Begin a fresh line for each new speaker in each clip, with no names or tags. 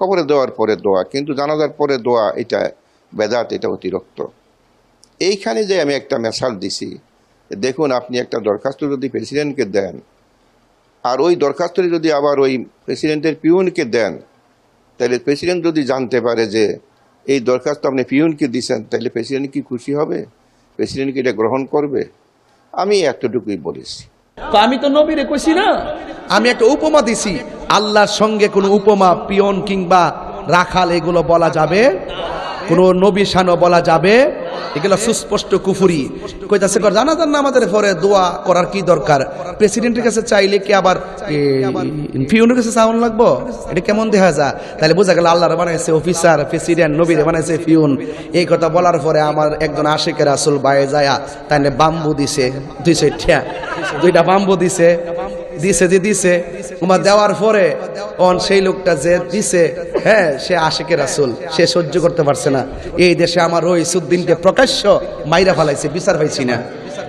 কবরে দেওয়ার পরে দোয়া, কিন্তু জানাজার পরে দোয়া, এটা বেদাত, এটা অতিরিক্ত। এইখানে যে আমি একটা মেসাল দিছি, দেখুন, আপনি একটা দরখাস্ত যদি প্রেসিডেন্টকে দেন, আর ওই দরখাস্তটি যদি আবার ওই প্রেসিডেন্টের পিউনকে দেন, তাহলে প্রেসিডেন্ট যদি জানতে পারে যে এই দরখাস্ত আপনি পিউনকে দিয়েছেন তাহলে প্রেসিডেন্ট কি খুশি হবে? প্রেসিডেন্ট কি এটা গ্রহণ করবে? আমি এতটুকুই বলেছি।
তো আমি তো নবীরে কইছি না।
আমি একটা উপমা দিছি, আল্লাহর সঙ্গে কোনো উপমা পিয়ন কিংবা রাখাল, এগুলো বলা যাবে? কোনো নবী সানো বলা যাবে? এগুলো সুস্পষ্ট কুফুরি। কইতাছে, কর জানাজার নামাজের পরে দোয়া করার কি দরকার? প্রেসিডেন্টের কাছে চাইলে কি আবার পিয়নের কাছে চাউন লাগবো? এটা কেমন দেখা যায় তাহলে বোঝা গেল আল্লাহর বানাইছে অফিসার প্রেসিডেন্ট নবীরে বানাইছে পিউন এই কথা বলার পরে আমার একজন আশেকের আসল বায়ে যায়া তাইলে বাম্বু দিছে দুইশো ঠিয়া। দুইটা বাম্বু দিছে দিছে যে দিছে। তোমার দেওয়ার পরে অন সেই লোকটা যে দিছে হ্যাঁ সে আশেকের রাসুল, সে সহ্য করতে পারছে না। এই দেশে আমার ওই সুদ্দিনকে প্রকাশ্য মাইরা ফালাইছে, বিচার হয়েছি না।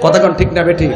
কথাক্ষণ ঠিক না বেঠি?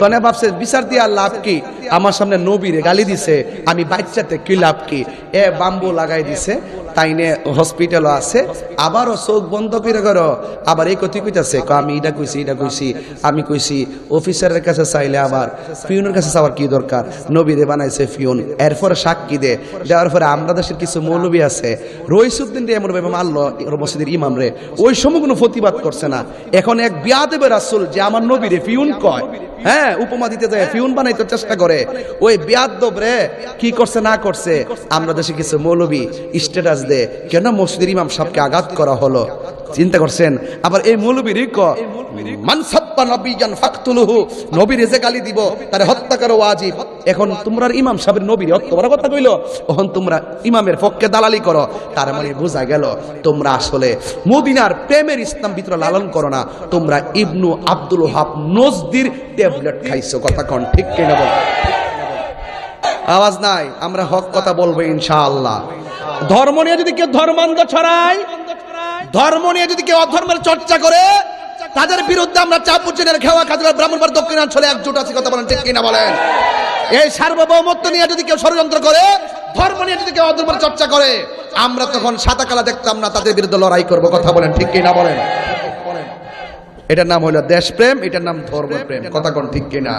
তনে ভাবছে, বিচার দিয়ে লাভ কি? আমার সামনে নবীরে গালি দিছে, আমি বাচ্চাতে কি লাভ কি? এ বাম্বু লাগাই দিছে তাইনে হসপিটালও আছে। আবারও চোখ বন্ধ করে করো। আবার এই কথি কইতাছে আমি এটা কইছি এটা কইছি, আমি কইছি অফিসারের কাছে চাইলে আবার ফিউনের কাছে চাওয়ার কি দরকার? নবীরে বানাইছে ফিউন এরপরে সাক্ষী দে। দেওয়ার পরে আমরা দেশের কিছু মৌলবী আছে। রইসুদ্দিন রে এমন ভাবে মারলো মসজিদের ইমাম রে। ওই সময় কোনো প্রতিবাদ করছে না। এখন এক বিয়া দেবে রাসুল যে আমার নবীরে ফিউন কয় হ্যাঁ উপমা দিতে যায় ফিউন বানাইতে চেষ্টা করে। ওই বিয়াদ্দব রে কি করছে, না করছে, আমরা দেশে কিছু মৌলবী, স্ট্যাটাস দে, কেন মসজিদের ইমাম সাহেবকে আঘাত করা হলো? চিন্তা করছেন? আবার এই মৌলবী রিক মানসাপ্পা নবিয়ান ফাকতুলুহু নবীর যে গালি দিব, তারে হত্যা করো ওয়াজিব। এখন তোমরা ইমাম সাহেবের নবীর হত্যা করার কথা কইলো তখন তোমরা ইমামের পক্ষে দালালি করো তার মানে আওয়াজ নাই, আমরা হক কথা বলব ইনশাআল্লাহ। ধর্ম নিয়ে যদি কেউ ধর্মান্ধ ছড়ায়, ধর্ম নিয়ে যদি কেউ অধর্মের চর্চা করে, তাদের বিরুদ্ধে আমরা চাপ উচ্চেনের খেওয়া খাজরা ব্রাহ্মণবার দক্ষিণাঞ্চলে একজোট আছে, কথা বলেন, ঠিক কিনা বলেন? এই সার্বভৌমত্ব নিয়ে যদি কেউ ষড়যন্ত্র করে, ধর্ম নিয়ে যদি কেউ অধর্মের চর্চা করে, আমরা তখন সাদা কালা দেখতাম না, তাদের বিরুদ্ধে লড়াই করব, কথা বলেন, ঠিক কিনা বলেন? এটার নাম হলো দেশপ্রেম, এটার নাম ধর্মপ্রেম, কথা কোন, ঠিক কিনা?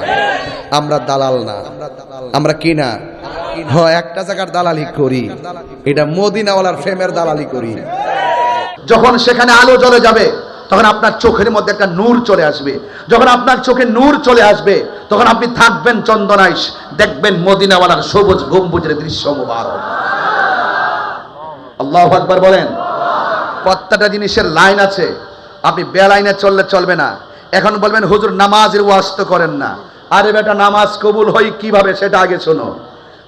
আমরা দালাল না। আমরা কিনা হ একটা জায়গার দালালি করি। এটা মদিনাওয়ালার প্রেমের দালালি করি।
যখন সেখানে আলো জ্বলে যাবে, তখন আপনার চোখের মধ্যে একটা নূর চলে আসবে। যখন আপনার চোখে নূর চলে আসবে, তখন আপনি থাকবেন চন্দনাইশ, দেখবেন মদিনাওয়ালার সবুজ গম্বুজের দৃশ্য আল্লাহ বলেন, প্রত্যেকটা জিনিসের লাইন আছে। আপনি বেলাইনে চললে চলবে না। এখন বলবেন, হুজুর, নামাজের ওয়াজ তো করেন না। আরে বেটা, নামাজ কবুল হয় কীভাবে সেটা আগে শোনো।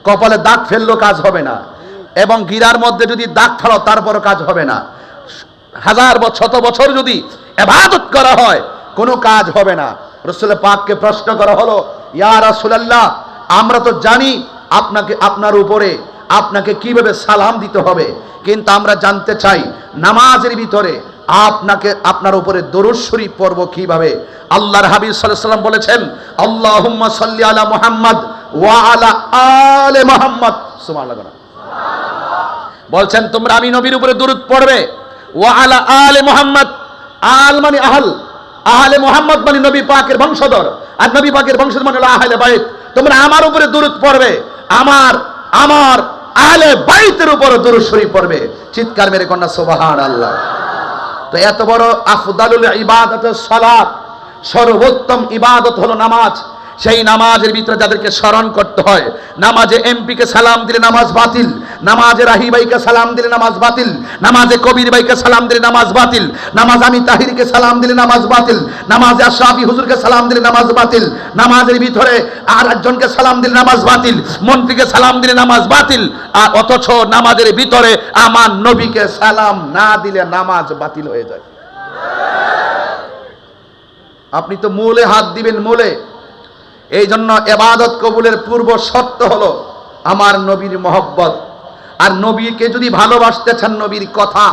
কপালে দাগ ফেলল কাজ হবে না। এবং গিরার মধ্যে যদি দাগ ফেলো, তারপরও কাজ হবে না। হাজার শত বছর যদি এবাদত করা হয়, কোনো কাজ হবে না। রসুল পাককে প্রশ্ন করা হলো, ইয়া রাসূলুল্লাহ, আমরা তো জানি আপনাকে, আপনার উপরে আপনাকে কীভাবে সালাম দিতে হবে। কিন্তু আমরা জানতে চাই, নামাজের ভিতরে আপনাকে, আপনার উপরে দরুদ শরীফ পড়ব কীভাবে? আল্লাহর হাবিব সাল্লাম বলেছেন, আল্লাহুম্মা সাল্লি আলা মুহাম্মদ। আলে মুহাম্মদ। বলছেন, তোমরা আমি নবীর উপরে দরুদ পড়বে। ওয়া আলা আলে মোহাম্মদ। আল মানে আহল। আহলে মুহাম্মদ মানে নবী পাকের বংশধর। আর নবী পাকের বংশধর মানে হলো আহলে বাইত। তোমরা আমার উপরে দরুদ পড়বে। আমার আমার আহলে বাইতের উপরে দরুদ শরীফ পড়বে। চিৎকার মেরে কন্যা আল্লাহ তো এত বড় আফদালুল ইবাদত সালাত। সর্বোত্তম ইবাদত হলো নামাজ। সেই নামাজের ভিতরে যাদেরকে স্মরণ করতে হয়। নামাজে এমপি কে সালাম দিলে নামাজ বাতিল, নামাজে রাহি ভাইকে সালাম দিলে নামাজ বাতিল, নামাজে কবির ভাইকে সালাম দিলে নামাজ বাতিল, নামাজ আমি তাহিরকে সালাম দিলে নামাজ বাতিল, নামাজে আশরাফি হুজুরকে সালাম দিলে নামাজ বাতিল, নামাজের ভিতরে আর একজনকে সালাম দিলে নামাজ বাতিল, মন্ত্রীকে সালাম দিলে নামাজ বাতিল, আর অথচ নামাজের ভিতরে আমার নবীকে সালাম না দিলে নামাজ বাতিল হয়ে যায়। আপনি তো মূলে হাত দিবেন মূলে। এই জন্য এবাদত কবুলের পূর্ব শর্ত হলো আমার নবীর মহব্বত। আর নবীকে যদি ভালোবাসতে চান নবীর কথা,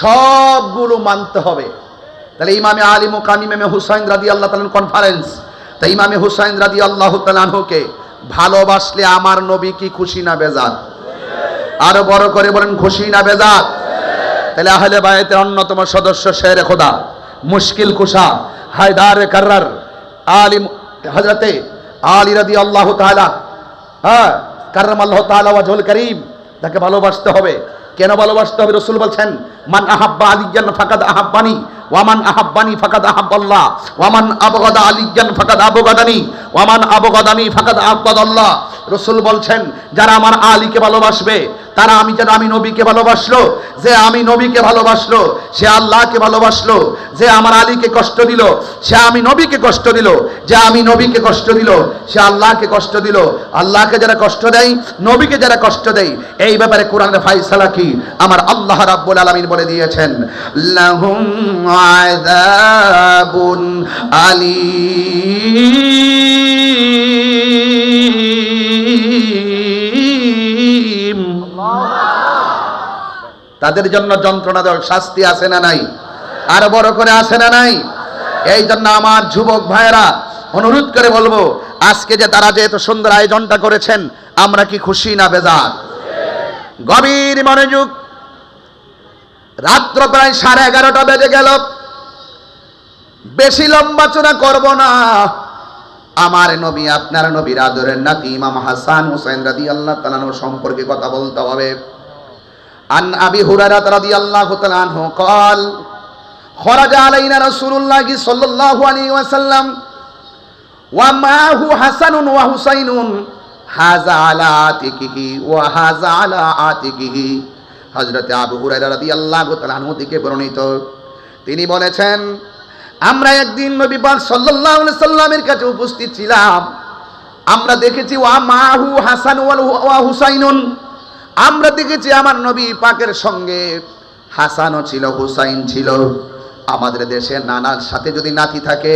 সবগুলো মানতে হবে। তাহলে ইমামে আলী মুকাম ইমামে হুসাইন রাদি আল্লাহ তালান কনফারেন্স তা ইমামে হুসাইন রাদি আল্লাহ তালানহুকে ভালোবাসলে আমার নবী কি খুশি না বেজান আরও বড় করে বলেন, খুশি না বেজার? তাহলে আহলে বায়াতের অন্যতম সদস্য শের খোদা, মুশকিল কুশা, হায়দার কার্রার আলী হজরতে আলী রাদি আল্লাহ তালা হ্যাঁ কারণ আল্লাহ তালা ওয়াজল করিম, তাকে ভালোবাসতে হবে। কেন ভালোবাসতে হবে? রসুল বলছেন, মান আহাব্বা আলিজান ফাকাদ আহাব্বানি ওয়ামান আহাব্বানি ফাকাদ আহাব্বাল্লাহ ওয়ামান আবগাদা আলিজান ফাকাদ আবগাদানি ওয়ামান আবগাদানি ফাকাদ আবগাদাল্লাহ। রসুল বলছেন, যারা আমার আলীকে ভালোবাসবে, তারা আমি যেন আমি নবীকে ভালোবাসলো, যে আমি নবীকে ভালোবাসলো, সে আল্লাহকে ভালোবাসলো, যে আমার আলীকে কষ্ট দিল, সে আমি নবীকে কষ্ট দিল, যে আমি নবীকে কষ্ট দিল, সে আল্লাহকে কষ্ট দিল, আল্লাহকে যারা কষ্ট দেয়, নবীকে যারা কষ্ট দেয়, এই ব্যাপারে কোরআনের ফাইসালা কি? আমার আল্লাহ রাব্বুল আলামিন বলে দিয়েছেন, লাহুম আলীম। তাদের জন্য যন্ত্রণাদায়ক শাস্তি আছে না নাই? আর বড় করে আছে না নাই? এই জন্য আমার যুবক ভাইয়েরা, অনুরোধ করে বলব, আজকে যে তারা যে এত সুন্দর আয়োজনটা করেছেন, আমরা কি খুশি না বেজার? গভীর মনোযোগ। রাত্র প্রায় সাড়ে এগারোটা বেজে গেল। বেশি লম্বাচনা করব না। আমার নবী, আপনার নবীর আদরের নাতি ইমাম হাসান হুসাইন রাদি আল্লাহ তালানোর সম্পর্কে কথা বলতে হবে। عن أبي هريرة رضي الله تعالى عنه قال خرج علينا رسول الله صلى الله عليه وسلم ومعه حسن وحسين هذا على عاتقه وهذا على عاتقه হযরত আবু হুরায়রা রাদিয়াল্লাহু তাআলা আনহু থেকে বর্ণিত তিনি বলেছেন আমরা একদিন নবী পাক সাল্লাল্লাহু আলাইহি সাল্লামের কাছে উপস্থিত ছিলাম আমরা দেখেছি ওয়া মাহু হাসান ওয়া হুসাইনুন আমরা দেখেছি আমার নবী পাকের সঙ্গে হাসানও ছিল, হুসাইন ছিল। আমাদের দেশে নানার সাথে যদি নাতি থাকে,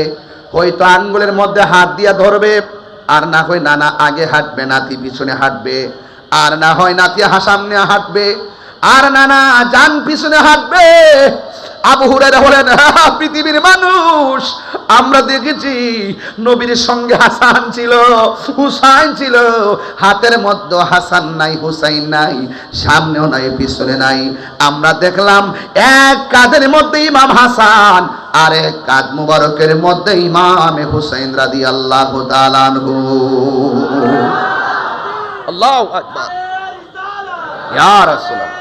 হয়তো আঙ্গুলের মধ্যে হাত দিয়া ধরবে, আর না হয় নানা আগে হাঁটবে, নাতি পিছনে হাঁটবে, আর না হয় নাতি হাসামনে হাঁটবে, আর নানা যান পিছনে হাঁটবে। আবু হুরায়রা বলেন "হা, পৃথিবীর মানুষ। আমরা দেখেছি নবীর সঙ্গে হাসান ছিল হুসাইন ছিল। হাতের মধ্যে হাসান নাই হুসাইন নাই সামনেও নাই পিছনে নাই। আমরা দেখলাম এক কাঁধের মধ্যে ইমাম হাসান আর এক কাঁধ মুবারকের মধ্যে ইমামে হুসাইন রাদি আল্লাহ আল্লাহ আকবার। ইয়া রাসূলুল্লাহ।